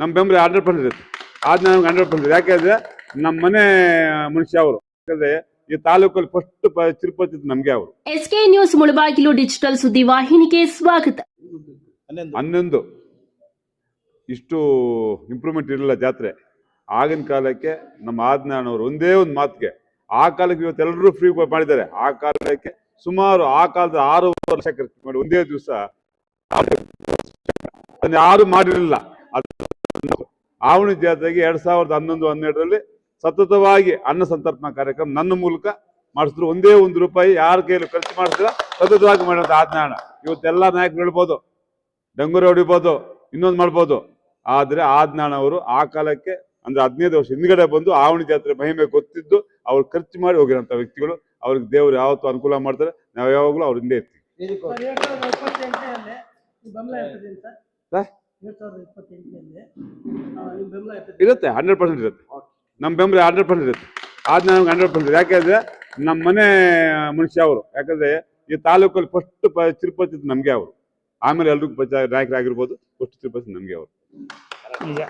ನಮ್ಮ ಬೆಂಬಲ hundred percent ಇರುತ್ತೆ. ಆದ್ ನಮ್ಗೆ ಹಂಡ್ರೆಡ್ ಪರ್ಸೆಂಟ್ ಯಾಕೆಂದ್ರೆ ನಮ್ಮ ಮನೆ ಮನುಷ್ಯ ಅವರು. ಯಾಕಂದ್ರೆ ಈ ತಾಲೂಕಲ್ಲಿ ಫಸ್ಟ್ ತಿರುಪತಿ ನಮ್ಗೆ ಅವರು. S K news Mulbagal digital ಸುದ್ದಿ ವಾಹಿನಿಗೆ ಸ್ವಾಗತ. ಹನ್ನೊಂದು. ಇಷ್ಟು ಇಂಪ್ರೂವ್ಮೆಂಟ್ ಇರಲಿಲ್ಲ ಜಾತ್ರೆ. ಆಗಿನ ಕಾಲಕ್ಕೆ ನಮ್ಮ ಆಜ್ಞಾನವರು ಒಂದೇ ಒಂದು ಮಾತಿಗೆ. ಆ ಕಾಲಕ್ಕೆ ಇವತ್ತೆಲ್ಲರೂ ಫ್ರೀ ಮಾಡಿದ್ದಾರೆ. ಆ ಕಾಲಕ್ಕೆ ಸುಮಾರು ಆ ಕಾಲದ ಆರು ವರ್ಷ ಖರ್ಚು ಮಾಡಿ ಒಂದೇ ದಿವಸ. ಯಾರು ಮಾಡಿರಲಿಲ್ಲ. ಆವಣಿ ಜಾತ್ರೆಗೆ ಎರಡ್ ಸಾವಿರದ ಹನ್ನೊಂದು ಹನ್ನೆರಡರಲ್ಲಿ ಸತತವಾಗಿ ಅನ್ನ ಸಂತರ್ಪಣಾ ಕಾರ್ಯಕ್ರಮ ನನ್ನ ಮೂಲಕ ಮಾಡಿಸಿದ್ರು. ಒಂದೇ ಒಂದು ರೂಪಾಯಿ ಯಾರ ಕೈಯಲ್ಲಿ ಖರ್ಚು ಮಾಡಿಸಿದ್ರ ಸತತವಾಗಿ ಮಾಡುವಂತ ಆಜ್ಞಾನ. ಇವತ್ತೆಲ್ಲ ನಾಯಕರು ಹೇಳ್ಬೋದು. ಡಂಗೂರ ಹೊಡಿಬೋದು. ಇನ್ನೊಂದು ಮಾಡ್ಬೋದು. ಆದ್ರೆ ಆಜ್ಞಾನ ಅವರು ಆ ಕಾಲಕ್ಕೆ ಅಂದ್ರೆ ಹದಿನೈದು ವರ್ಷ ಹಿಂದ್ಗಡೆ ಬಂದು ಆವಣಿ ಜಾತ್ರೆ ಮಹಿಮೆ ಗೊತ್ತಿದ್ದು ಅವ್ರು ಖರ್ಚು ಮಾಡಿ ಹೋಗಿರೋಂಥ ವ್ಯಕ್ತಿಗಳು. ಅವ್ರಿಗೆ ದೇವರು ಯಾವತ್ತು ಅನುಕೂಲ ಮಾಡ್ತಾರೆ. ನಾವು ಯಾವಾಗಲೂ ಅವ್ರ ಹಿಂದೆ ಇರ್ತೀವಿ. ಇರುತ್ತೆ ಹಂಡ್ರೆಡ್ ಪರ್ಸೆಂಟ್ ಇರುತ್ತೆ. ನಮ್ಮ ಬೆಂಬಲ ಹಂಡ್ರೆಡ್ ಪರ್ಸೆಂಟ್ ಇರುತ್ತೆ. ಆದ್ ನಮ್ಗೆ ಹಂಡ್ರೆಡ್ ಪರ್ಸೆಂಟ್ ಯಾಕೆಂದ್ರೆ ನಮ್ಮ ಮನೆ ಮನುಷ್ಯ ಅವರು ಯಾಕಂದ್ರೆ ಈ ತಾಲೂಕಲ್ಲಿ ಫಸ್ಟ್ ತಿರುಪತಿ ನಮಗೆ ಅವರು. ಆಮೇಲೆ ಎಲ್ರಿಗೂ ಪಂಚಾಯತ್ ನಾಯಕರಾಗಿರ್ಬೋದು ಫಸ್ಟ್ ತಿರುಪತಿ ನಮ್ಗೆ ಅವರು. ನಿಜ